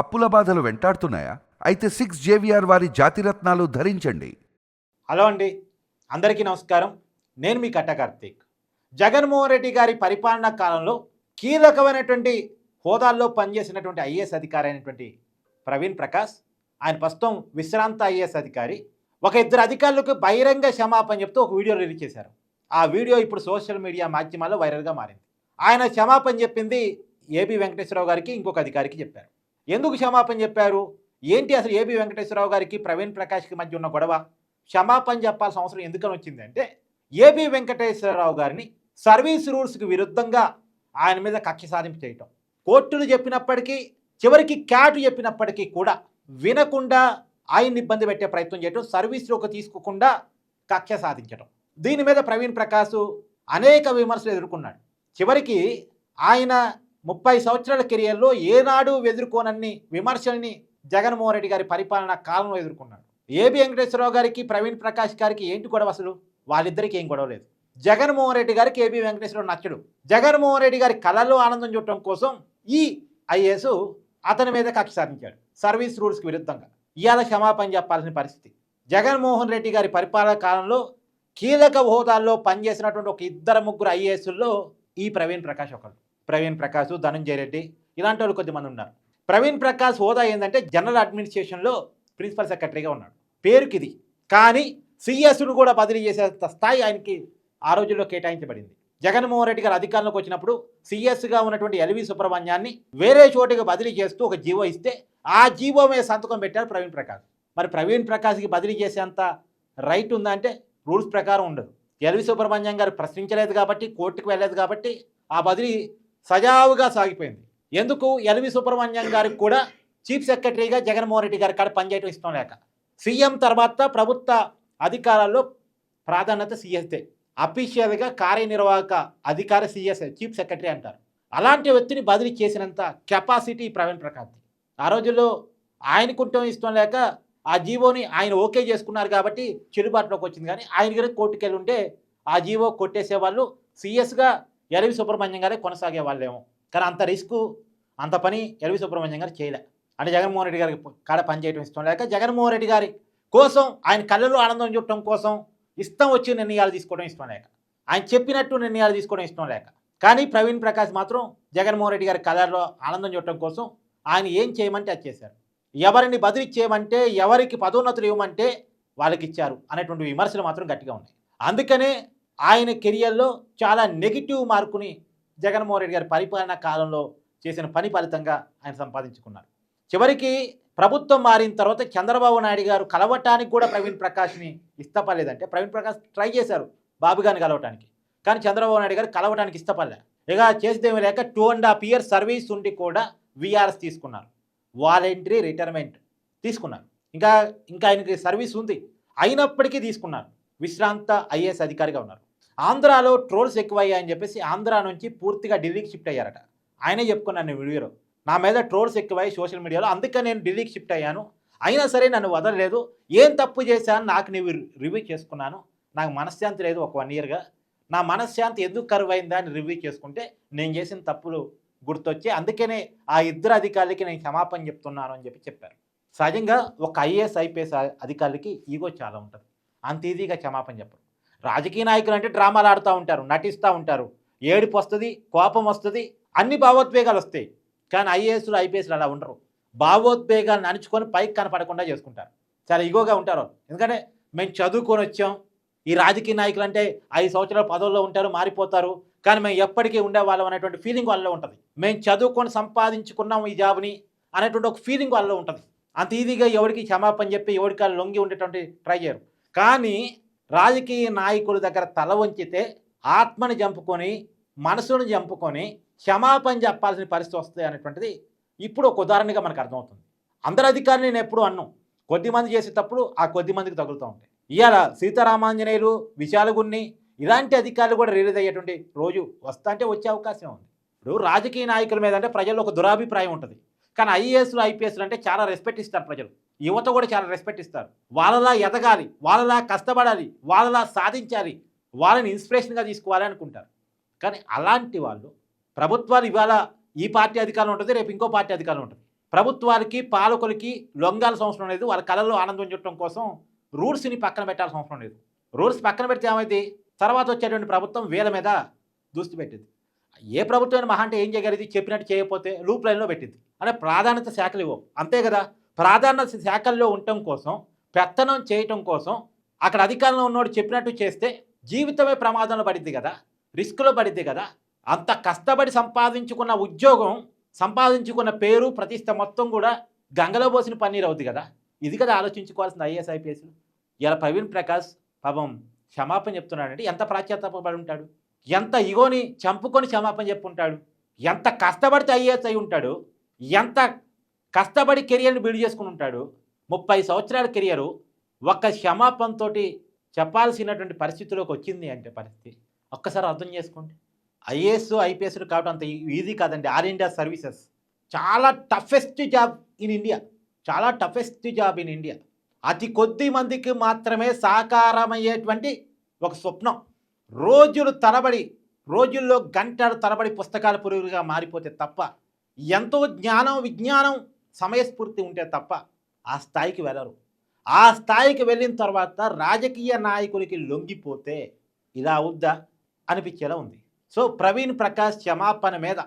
అప్పుల బాధలు వెంటాడుతున్నాయా? అయితే సిక్స్ జేవిఆర్ వారి జాతిరత్నాలు ధరించండి. హలో అండి. అందరికీ నమస్కారం. నేను మీ కట్ట కార్తీక్. జగన్మోహన్ రెడ్డి గారి పరిపాలనా కాలంలో కీలకమైనటువంటి హోదాల్లో పనిచేసినటువంటి ఐఏఎస్ అధికారి అయినటువంటి ప్రవీణ్ ప్రకాష్ ఆయన ప్రస్తుతం విశ్రాంత ఐఏఎస్ అధికారి. ఒక ఇద్దరు అధికారులకు బహిరంగ క్షమాపణ చెప్తూ ఒక వీడియో రిలీజ్ చేశారు. ఆ వీడియో ఇప్పుడు సోషల్ మీడియా మాధ్యమాల్లో వైరల్గా మారింది. ఆయన క్షమాపణ చెప్పింది ఏబి వెంకటేశ్వరరావు గారికి ఇంకొక అధికారికి చెప్పారు. ఎందుకు క్షమాపణ చెప్పారు? ఏంటి అసలు ఏబి వెంకటేశ్వరరావు గారికి ప్రవీణ్ ప్రకాష్కి మధ్య ఉన్న గొడవ? క్షమాపణ చెప్పాల్సిన అవసరం ఎందుకని వచ్చింది అంటే ఏబి వెంకటేశ్వరరావు గారిని సర్వీస్ రూల్స్కి విరుద్ధంగా ఆయన మీద కక్ష సాధింపు చేయటం. కోర్టులు చెప్పినప్పటికీ చివరికి క్యాట్ చెప్పినప్పటికీ కూడా వినకుండా ఆయన్ని ఇబ్బంది పెట్టే ప్రయత్నం చేయటం సర్వీస్లోకి తీసుకోకుండా కక్ష సాధించడం దీని మీద ప్రవీణ్ ప్రకాశ్ అనేక విమర్శలు ఎదుర్కొన్నాడు. చివరికి ఆయన ముప్పై సంవత్సరాల కెరియర్లో ఏనాడు ఎదుర్కోనన్ని విమర్శల్ని జగన్మోహన్ రెడ్డి గారి పరిపాలన కాలంలో ఎదుర్కొన్నాడు. ఏబి వెంకటేశ్వరరావు గారికి ప్రవీణ్ ప్రకాష్ గారికి ఏంటి గొడవ అసలు? వాళ్ళిద్దరికి ఏం గొడవ లేదు. జగన్మోహన్ రెడ్డి గారికి ఏబి వెంకటేశ్వరరావు నచ్చడు. జగన్మోహన్ రెడ్డి గారి కళల్లో ఆనందం చూడటం కోసం ఈ ఐఏఎస్ అతని మీద కక్ష సాధించాడు. సర్వీస్ రూల్స్కి విరుద్ధంగా. ఇవాళ క్షమాపణ చెప్పాల్సిన పరిస్థితి. జగన్మోహన్ రెడ్డి గారి పరిపాలన కాలంలో కీలక హోదాల్లో పనిచేసినటువంటి ఒక ఇద్దరు ముగ్గురు ఐఏఎస్ల్లో ఈ ప్రవీణ్ ప్రకాష్ ఒకళ్ళు. ప్రవీణ్ ప్రకాష్ ధనంజయ రెడ్డి ఇలాంటి వాళ్ళు కొద్దిమంది ఉన్నారు. ప్రవీణ్ ప్రకాష్ హోదా ఏంటంటే జనరల్ అడ్మినిస్ట్రేషన్లో ప్రిన్సిపల్ సెక్రటరీగా ఉన్నాడు. పేరుకి ఇది కానీ సిఎస్ను కూడా బదిలీ చేసేంత స్థాయి ఆయనకి ఆ రోజుల్లో కేటాయించబడింది. జగన్మోహన్ రెడ్డి గారు అధికారంలోకి వచ్చినప్పుడు సిఎస్గా ఉన్నటువంటి ఎల్వి సుబ్రహ్మణ్యాన్ని వేరే చోటికి బదిలీ చేస్తూ ఒక జీవో ఇస్తే ఆ జీవో మీద సంతకం పెట్టారు ప్రవీణ్ ప్రకాష్ మరి ప్రవీణ్ ప్రకాష్కి బదిలీ చేసేంత రైట్ ఉందా అంటే రూల్స్ ప్రకారం ఉండదు. ఎల్వి సుబ్రహ్మణ్యం గారు ప్రశ్నించలేదు కాబట్టి కోర్టుకు వెళ్ళలేదు కాబట్టి ఆ బదిలీ సజావుగా సాగిపోయింది. ఎందుకు? ఎల్వి సుబ్రహ్మణ్యం గారికి కూడా చీఫ్ సెక్రటరీగా జగన్మోహన్ రెడ్డి గారి కాడ పనిచేయడం ఇష్టం లేక. సీఎం తర్వాత ప్రభుత్వ అధికారాల్లో ప్రాధాన్యత సీఎస్దే. అఫీషియల్గా కార్యనిర్వాహక అధికారి సీఎస్ చీఫ్ సెక్రటరీ అంటారు. అలాంటి వ్యక్తిని బదిలీ చేసినంత కెపాసిటీ ప్రవీణ్ ప్రకాష్ ఆ రోజుల్లో ఆయనకుంటం ఇష్టం లేక ఆ జీవోని ఆయన ఓకే చేసుకున్నారు కాబట్టి చెల్లుబాటులోకి వచ్చింది. కానీ ఆయన గారి కోర్టుకెళ్ళి ఉంటే ఆ జీవో కొట్టేసే వాళ్ళు సీఎస్గా ఎల్వి సుబ్రహ్మణ్యం గారే కొనసాగే వాళ్ళేమో. కానీ అంత రిస్క్ అంత పని ఎల్వి సుబ్రహ్మణ్యం గారు చేయలే. అంటే జగన్మోహన్ రెడ్డి గారికి కాడ పనిచేయడం ఇష్టం లేక జగన్మోహన్ రెడ్డి గారి కోసం ఆయన కళ్ళలో ఆనందం చూడటం కోసం ఇష్టం వచ్చి నిర్ణయాలు తీసుకోవడం ఇష్టం లేక. ఆయన చెప్పినట్టు నిర్ణయాలు తీసుకోవడం ఇష్టం లేక. కానీ ప్రవీణ్ ప్రకాష్ మాత్రం జగన్మోహన్ రెడ్డి గారి కళ్ళలో ఆనందం చూడటం కోసం ఆయన ఏం చేయమంటే అది చేశారు. ఎవరిని బదిలీ చేయమంటే ఎవరికి పదోన్నతులు ఇవ్వమంటే వాళ్ళకి ఇచ్చారు అనేటువంటి విమర్శలు మాత్రం గట్టిగా ఉన్నాయి. అందుకనే ఆయన కెరియర్లో చాలా నెగిటివ్ మార్కుని జగన్మోహన్ రెడ్డి గారి పరిపాలనా కాలంలో చేసిన పని ఫలితంగా ఆయన సంపాదించుకున్నారు. చివరికి ప్రభుత్వం మారిన తర్వాత చంద్రబాబు నాయుడు గారు కలవటానికి కూడా ప్రవీణ్ ప్రకాష్ని ఇష్టపడలేదంటే ప్రవీణ్ ప్రకాష్ ట్రై చేశారు బాబు గారిని కలవటానికి. కానీ చంద్రబాబు నాయుడు గారు కలవటానికి ఇష్టపడలే. ఇక చేసేదేమీ లేక two and half year service ఉండి కూడా విఆర్ఎస్ తీసుకున్నారు. వాలంటరీ రిటైర్మెంట్ తీసుకున్నారు. ఇంకా ఇంకా ఆయనకి సర్వీస్ ఉంది. అయినప్పటికీ తీసుకున్నారు. విశ్రాంత ఐఏఎస్ అధికారిగా ఉన్నారు. ఆంధ్రాలో ట్రోల్స్ ఎక్కువయ్యాయని చెప్పేసి ఆంధ్ర నుంచి పూర్తిగా ఢిల్లీకి షిఫ్ట్ అయ్యారట. ఆయనే చెప్పుకున్నాను వీడియోలో నా మీద ట్రోల్స్ ఎక్కువయ్యాయి సోషల్ మీడియాలో అందుకే నేను ఢిల్లీకి షిఫ్ట్ అయ్యాను. అయినా సరే నన్ను వదలలేదు. ఏం తప్పు చేశాను నాకు నీవు రివ్యూ చేసుకున్నాను. నాకు మనశ్శాంతి లేదు ఒక వన్ ఇయర్గా. నా మనశ్శాంతి ఎందుకు కరువు అయిందా అని రివ్యూ చేసుకుంటే నేను చేసిన తప్పులు గుర్తొచ్చి అందుకనే ఆ ఇద్దరు అధికారులకి నేను క్షమాపణ చెప్తున్నాను అని చెప్పి చెప్పారు. సహజంగా ఒక ఐఏఎస్ ఐపీఎస్ అధికారులకి ఈగో చాలా ఉంటుంది. అంత ఈజీగా క్షమాపణ చెప్పరు. రాజకీయ నాయకులు అంటే డ్రామాలు ఆడుతూ ఉంటారు నటిస్తూ ఉంటారు. ఏడుపు వస్తుంది కోపం వస్తుంది అన్ని భావోద్వేగాలు వస్తాయి. కానీ ఐఏఎస్లు ఐపీఎస్లు అలా ఉండరు. భావోద్వేగాలు నడుచుకొని పైకి కనపడకుండా చేసుకుంటారు. చాలా ఇగోగా ఉంటారు ఎందుకంటే మేము చదువుకొని వచ్చాం. ఈ రాజకీయ నాయకులు అంటే ఐదు సంవత్సరాలు పదవుల్లో ఉంటారు మారిపోతారు. కానీ మేము ఎప్పటికీ ఉండేవాళ్ళం అనేటువంటి ఫీలింగ్ వాళ్ళలో ఉంటుంది. మేము చదువుకొని సంపాదించుకున్నాం ఈ జాబ్ని అనేటువంటి ఒక ఫీలింగ్ వాళ్ళలో ఉంటుంది. అంత ఈజీగా ఎవరికి క్షమాపణ చెప్పి ఎవరికి వాళ్ళు లొంగి ఉండేటువంటి ట్రై చేయరు. కానీ రాజకీయ నాయకుల దగ్గర తల వంచితే ఆత్మని చంపుకొని మనసును చంపుకొని క్షమాపణ చెప్పాల్సిన పరిస్థితి వస్తుంది అనేటువంటిది ఇప్పుడు ఒక ఉదాహరణగా మనకు అర్థమవుతుంది. అందరు అధికారులు నేను ఎప్పుడు అన్నాం. కొద్దిమంది చేసేటప్పుడు ఆ కొద్ది మందికి తగులుతూ ఉంటాయి. ఇవాళ సీతారామాంజనేయులు విశాలగున్ని ఇలాంటి అధికారులు కూడా రిలీజ్ అయ్యేటువంటి రోజు వస్తా అంటే వచ్చే అవకాశం ఉంది. ఇప్పుడు రాజకీయ నాయకుల మీద అంటే ప్రజల్లో ఒక దురాభిప్రాయం ఉంటుంది. కానీ ఐఏఎస్లు ఐపీఎస్లు అంటే చాలా రెస్పెక్ట్ ఇస్తారు ప్రజలు. యువత కూడా చాలా రెస్పెక్ట్ ఇస్తారు. వాళ్ళలా ఎదగాలి వాళ్ళలా కష్టపడాలి వాళ్ళలా సాధించాలి వాళ్ళని ఇన్స్పిరేషన్గా తీసుకోవాలి అనుకుంటారు. కానీ అలాంటి వాళ్ళు ప్రభుత్వాలు ఇవాళ ఈ పార్టీ అధికారం ఉంటుంది రేపు ఇంకో పార్టీ అధికారం ఉంటుంది. ప్రభుత్వాలకి పాలకులకి లొంగాల సంవత్సరం లేదు. వాళ్ళ కళల్లో ఆనందం చుట్టడం కోసం రూల్స్ని పక్కన పెట్టాల్సిన అవసరం లేదు. రూల్స్ పక్కన పెడితే ఏమైంది? తర్వాత వచ్చేటువంటి ప్రభుత్వం వేల మీద దృష్టి పెట్టింది. ఏ ప్రభుత్వం మహా అంటే ఏం చేయగలిగింది? చెప్పినట్టు చేయకపోతే లూప్ లైన్లో పెట్టింది. అంటే ప్రాధాన్యత శాఖలు ఇవ్వవు. అంతే కదా? ప్రాధాన్యత శాఖల్లో ఉండటం కోసం పెత్తనం చేయటం కోసం అక్కడ అధికారంలో ఉన్నోడు చెప్పినట్టు చేస్తే జీవితమే ప్రమాదంలో పడిద్ది కదా? రిస్క్లో పడిద్ది కదా? అంత కష్టపడి సంపాదించుకున్న ఉద్యోగం సంపాదించుకున్న పేరు ప్రతిష్ట మొత్తం కూడా గంగలో పోసిన పన్నీర్ అవుద్ది కదా? ఇది కదా ఆలోచించుకోవాల్సింది ఐఏఎస్ ఐపీఎస్లు ఇలా ప్రవీణ్ ప్రకాష్ పాపం క్షమాపణ చెప్తున్నాడంటే ఎంత ప్రాచ్యాతపడి ఉంటాడు? ఎంత ఇగోని చంపుకొని క్షమాపణ చెప్పుంటాడు? ఎంత కష్టపడితే ఐఏఎస్ అయి ఉంటాడు? ఎంత కష్టపడి కెరియర్ని బిల్డ్ చేసుకుని ఉంటాడు ముప్పై సంవత్సరాల కెరియరు ఒక్క క్షమాపణతో చెప్పాల్సినటువంటి పరిస్థితిలోకి వచ్చింది అంటే పరిస్థితి. ఒక్కసారి అర్థం చేసుకోండి. ఐఏఎస్ ఐపీఎస్లు కావడం అంత ఈజీ కాదండి. All India services. చాలా టఫెస్ట్ జాబ్ ఇన్ ఇండియా. చాలా టఫెస్ట్ జాబ్ ఇన్ ఇండియా. అతి కొద్ది మందికి మాత్రమే సాకారమయ్యేటువంటి ఒక స్వప్నం. రోజులు తరబడి రోజుల్లో గంటలు తరబడి పుస్తకాల పురుగులుగా మారిపోతే తప్ప ఎంతో జ్ఞానం విజ్ఞానం సమయస్ఫూర్తి ఉంటే తప్ప ఆ స్థాయికి వెళ్ళరు. ఆ స్థాయికి వెళ్ళిన తర్వాత రాజకీయ నాయకులకి లొంగిపోతే ఇలా అవుద్దా అనిపించేలా ఉంది. సో ప్రవీణ్ ప్రకాష్ క్షమాపణ మీద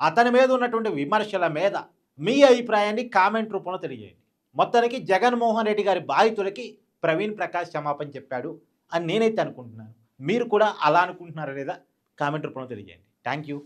అతని మీద ఉన్నటువంటి విమర్శల మీద మీ అభిప్రాయాన్ని కామెంట్ రూపంలో తెలియజేయండి. మొత్తానికి జగన్మోహన్ రెడ్డి గారి బాధితులకి ప్రవీణ్ ప్రకాష్ క్షమాపణ చెప్పాడు అని నేనైతే అనుకుంటున్నాను. మీరు కూడా అలా అనుకుంటున్నారా లేదా కామెంట్ రూపంలో తెలియజేయండి. Thank you.